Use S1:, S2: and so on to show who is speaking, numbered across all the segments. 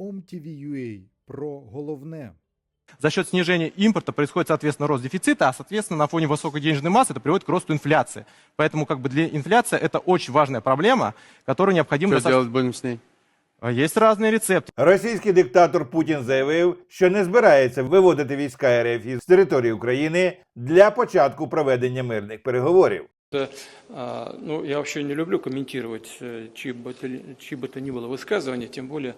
S1: OMTV.ua про головне.
S2: За счет снижения импорта происходит, соответственно, рост дефицита, а, соответственно, на фоне высокой денежной массы это приводит к росту инфляции. Поэтому, как бы, для инфляции это очень важная проблема, которую необходимо...
S3: Что
S2: достаточно-
S3: делать будем с ней?
S2: А Есть разные рецепты.
S4: Російський диктатор Путін заявив, що не збирається виводити війська РФ із території України для початку проведення мирних переговорів.
S5: Да, а, ну, я вообще не люблю комментировать э, чьи бы, то, ли- чьи бы то ни было высказывания, тем более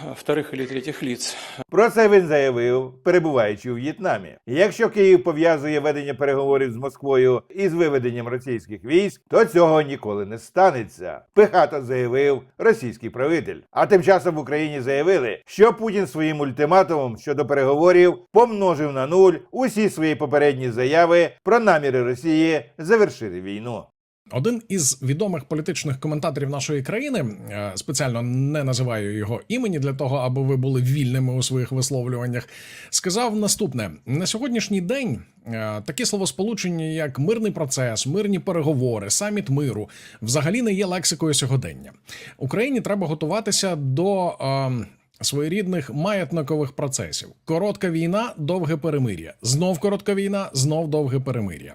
S5: а, вторых или третьих лиц.
S4: Про це він заявив, перебуваючи у В'єтнамі. Якщо Київ пов'язує ведення переговорів з Москвою із виведенням російських військ, то цього ніколи не станеться. Пихато заявив російський правитель. А тим часом в Україні заявили, що Путін своїм ультиматумом щодо переговорів помножив на нуль усі свої попередні заяви про наміри Росії завершити війну.
S6: Один із відомих політичних коментаторів нашої країни е, спеціально не називаю його імені для того, аби ви були вільними у своїх висловлюваннях. Сказав наступне: на сьогоднішній день е, такі словосполучення, як мирний процес, мирні переговори, саміт миру, взагалі не є лексикою сьогодення. Україні треба готуватися до. е, Своєрідних маятникових процесів. Коротка війна, довге перемир'я. Знов коротка війна, знов довге перемир'я.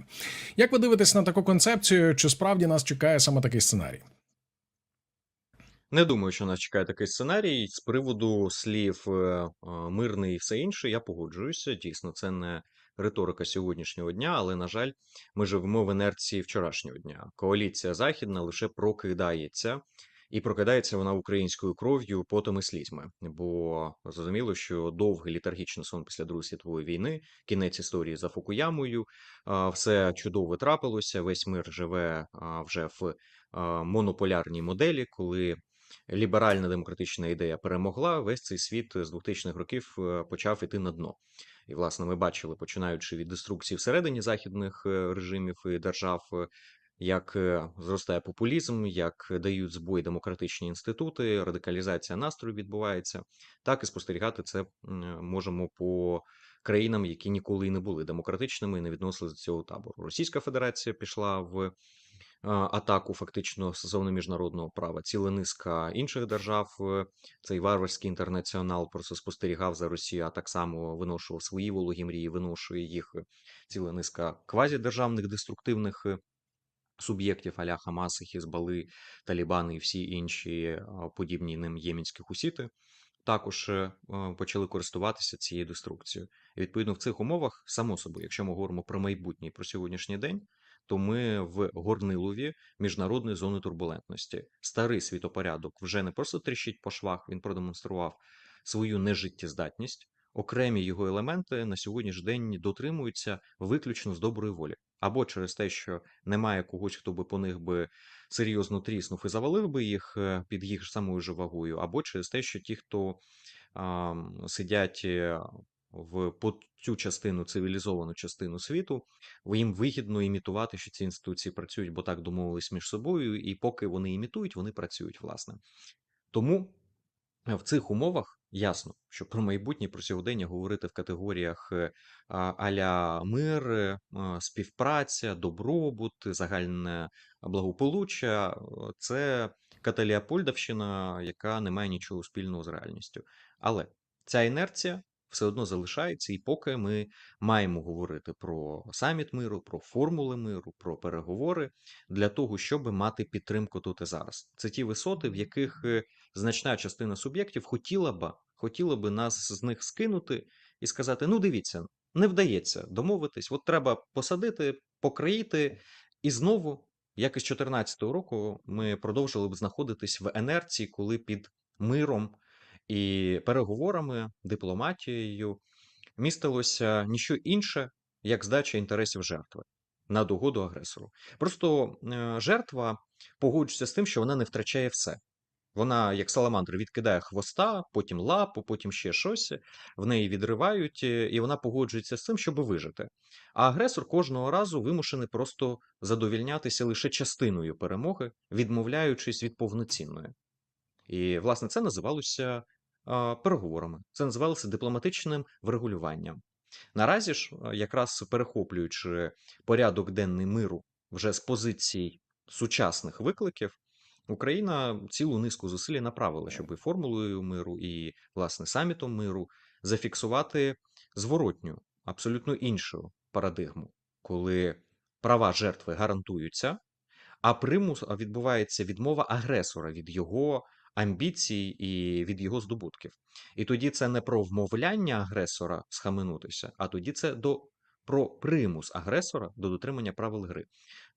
S6: Як ви дивитесь на таку концепцію? Чи справді нас чекає саме такий сценарій?
S7: Не думаю, що нас чекає такий сценарій. З приводу слів е, е, мирний і все інше, я погоджуюся. Дійсно, це не риторика сьогоднішнього дня, але, на жаль, ми живемо в інерції вчорашнього дня. Коаліція західна лише прокидається, і прокидається вона українською кров'ю, потом і слізьми. Бо зрозуміло, що довгий літаргічний сон після Другої світової війни, кінець історії за Фукуямою, все чудово трапилося. Весь мир живе вже в монополярній моделі, коли ліберальна демократична ідея перемогла, весь цей світ з 2000-х років е, почав іти на дно. І, власне, ми бачили, починаючи від деструкції всередині західних е, режимів і держав, е, як е, зростає популізм, як дають збой демократичні інститути, радикалізація настрою відбувається, так і спостерігати це можемо по країнам, які ніколи і не були демократичними і не відносились до цього табору. Російська Федерація пішла в атаку фактично стосовно міжнародного права. Ціла низка інших держав, е, цей варварський інтернаціонал просто спостерігав за Росією, а так само виношував свої вологі мрії, виношує їх е, ціла низка квазідержавних деструктивних е, суб'єктів аля Хамаси, Хізбали, Талібани і всі інші подібні ним ємінські хусіти. Також е, почали користуватися цією деструкцією. І відповідно в цих умовах, само собою, якщо ми говоримо про майбутнє і про сьогоднішній день, то ми в горнилові міжнародної зони турбулентності. Старий світопорядок вже не просто тріщить по швах, він продемонстрував свою нежиттєздатність. Окремі його елементи на сьогоднішній день дотримуються виключно з доброї волі, або через те, що немає когось, хто би по них би серйозно тріснув і завалив би їх е, під їх самою же вагою, або через те, що ті, хто а, сидять е, в по цю частину цивілізовану частину світу, їм вигідно імітувати, що ці інституції працюють, бо так домовились між собою, і поки вони імітують, вони працюють, власне. Тому в цих умовах ясно, що про майбутнє, про сьогодення говорити в категоріях е, аля мир, е, співпраця, добробут, загальне благополуччя це Каталіапольдовщина, яка не має нічого спільного з реальністю. Але ця інерція все одно залишається, і поки ми маємо говорити про саміт миру, про формули миру, про переговори для того, щоб мати підтримку тут і зараз. Це ті висоти, в яких е, значна частина суб'єктів хотіла б, хотіла би нас з них скинути і сказати: ну, дивіться, не вдається домовитись, от треба посадити, покроїти, і знову, як і з 2014 року, ми продовжили б знаходитись в енерції, коли під миром і переговорами, дипломатією містилося ніщо інше, як здача інтересів жертви на догоду агресору. Просто е, жертва погоджується з тим, що вона не втрачає все. Вона, як саламандра, відкидає хвоста, потім лапу, потім ще щось, в неї відривають, е, і вона погоджується з цим, щоб вижити. А агресор кожного разу вимушений просто задовільнятися лише частиною перемоги, відмовляючись від повноцінної. І, власне, це називалося переговорами, це називалося дипломатичним врегулюванням. Наразі ж, якраз перехоплюючи порядок денний миру вже з позицій сучасних викликів, Україна цілу низку зусиль направила, щоб і формулою миру, і власне самітом миру зафіксувати зворотню, абсолютно іншу парадигму, коли права жертви гарантуються, а примус відбувається відмова агресора від його амбіцій і від його здобутків. І тоді це не про вмовляння агресора схаменутися, а тоді це до про примус агресора до дотримання правил гри.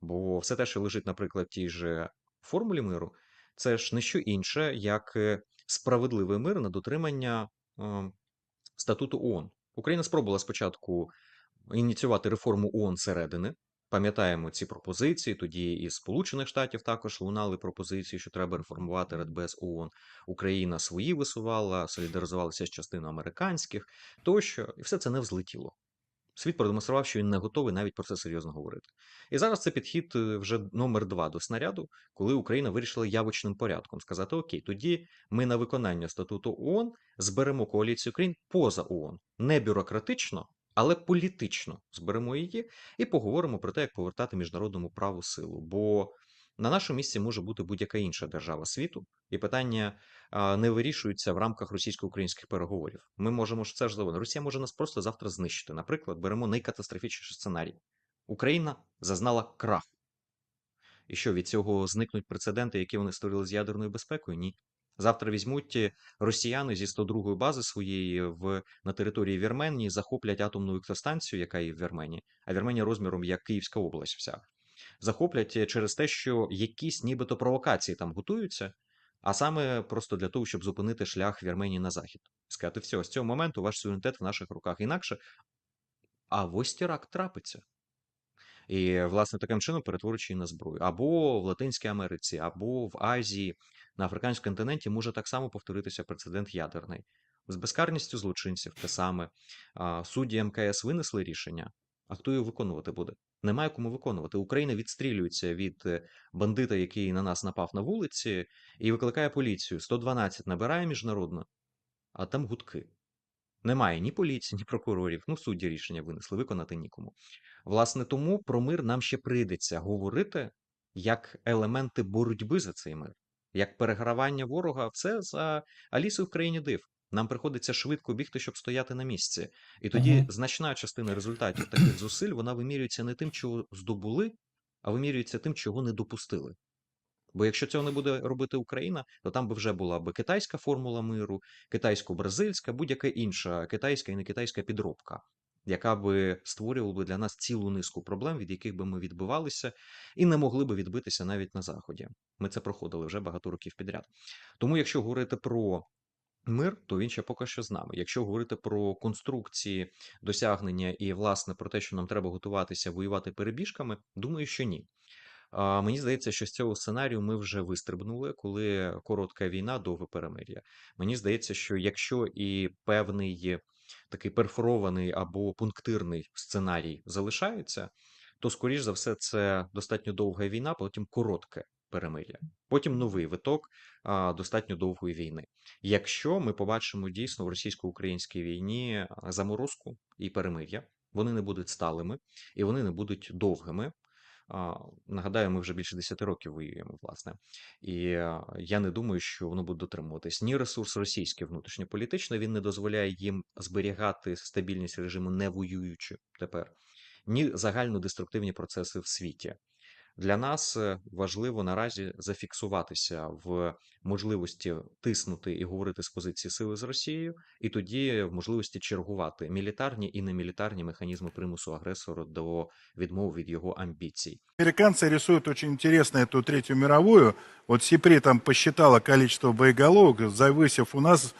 S7: Бо все те, що лежить, наприклад, в тій же формулі миру, це ж не що інше, як е, справедливий мир на дотримання е, статуту ООН. Україна спробувала спочатку ініціювати реформу ООН зсередини. Пам'ятаємо ці пропозиції. Тоді із Сполучених Штатів також лунали пропозиції, що треба реформувати Радбез ООН. Україна свої висувала, солідаризувалася з частиною американських тощо, і все це не взлетіло. Світ продемонстрував, що він не готовий навіть про це серйозно говорити. І зараз це підхід е, вже номер два до снаряду, коли Україна вирішила явочним порядком сказати: Окей, тоді ми на виконання статуту ООН зберемо коаліцію країн поза ООН. Не бюрократично, але політично зберемо її і поговоримо про те, як повертати міжнародному праву силу. Бо на нашому місці може бути будь-яка інша держава світу, і питання не вирішуються в рамках російсько-українських переговорів. Ми можемо ж це ж заводити. Росія може нас просто завтра знищити. Наприклад, беремо найкатастрофічніший сценарій: Україна зазнала краху. І що від цього зникнуть прецеденти, які вони створили з ядерною безпекою? Ні. Завтра візьмуть е, росіяни зі 102-ї бази своєї в на території Вірменії, захоплять атомну електростанцію, яка є в Вірменії, а Вірменія розміром як Київська область вся. Захоплять е, через те, що якісь нібито провокації там готуються, а саме просто для того, щоб зупинити шлях Вірменії на захід. Сказати, все, з цього моменту ваш суверенітет в наших руках. Інакше, а ось теракт трапиться. І, власне, таким чином перетворюючи її на зброю. Або в Латинській Америці, або в Азії, на африканському континенті може так само повторитися прецедент ядерний. З безкарністю злочинців те саме. Судді МКС винесли рішення, а хто його виконувати буде? Немає кому виконувати. Україна відстрілюється від е, бандита, який на нас напав на вулиці, і викликає поліцію. 112 набирає міжнародно, а там гудки. Немає ні поліції, ні прокурорів. Ну, судді рішення винесли, виконати нікому. Власне, тому про мир нам ще прийдеться говорити як елементи боротьби за цей мир, як перегравання ворога. Це за Алісою в країні див. Нам приходиться швидко бігти, щоб стояти на місці. І тоді
S6: Мгм.
S7: значна частина результатів таких зусиль вона вимірюється не тим, чого здобули, а вимірюється тим, чого не допустили. Бо якщо цього не буде робити Україна, то там би вже була би китайська формула миру, китайсько-бразильська, будь-яка інша китайська і не китайська підробка, яка би створювала би для нас цілу низку проблем, від яких би ми відбивалися, і не могли би відбитися навіть на заході. Ми це проходили вже багато років підряд. Тому, якщо говорити про мир, то він ще поки що з нами. Якщо говорити про конструкції досягнення і власне про те, що нам треба готуватися воювати перебіжками, думаю, що ні. Мені здається, що з цього сценарію ми вже вистрибнули, коли коротка війна, довге перемир'я. Мені здається, що якщо і певний такий перфорований або пунктирний сценарій залишається, то скоріш за все це достатньо довга війна, потім коротке перемир'я, потім новий виток а, достатньо довгої війни. Якщо ми побачимо дійсно в російсько-українській війні заморозку і перемир'я, вони не будуть сталими і вони не будуть довгими. Нагадаю, ми вже більше 10 років воюємо, власне, і я не думаю, що воно буде дотримуватись. Ні ресурс російський внутрішньополітичний він не дозволяє їм зберігати стабільність режиму, не воюючи тепер, ні загальнодеструктивні процеси в світі. Для нас е, важливо наразі зафіксуватися в можливості тиснути і говорити з позиції сили з Росією, і тоді в можливості чергувати мілітарні і немілітарні механізми примусу агресора до відмови від його амбіцій.
S1: Американцы рисуют очень интересно эту Третью мировую. Вот Сипри там посчитала количество боеголовок, завысив у нас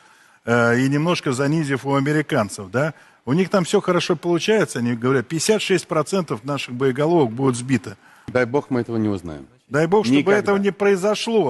S1: э, и немножко занизив у американцев, да. У них там все хорошо получается, они говорят, 56% наших боеголовок будут сбито.
S3: Дай бог мы этого не узнаем.
S1: Дай бог, чтобы
S3: Никогда.
S1: этого не произошло.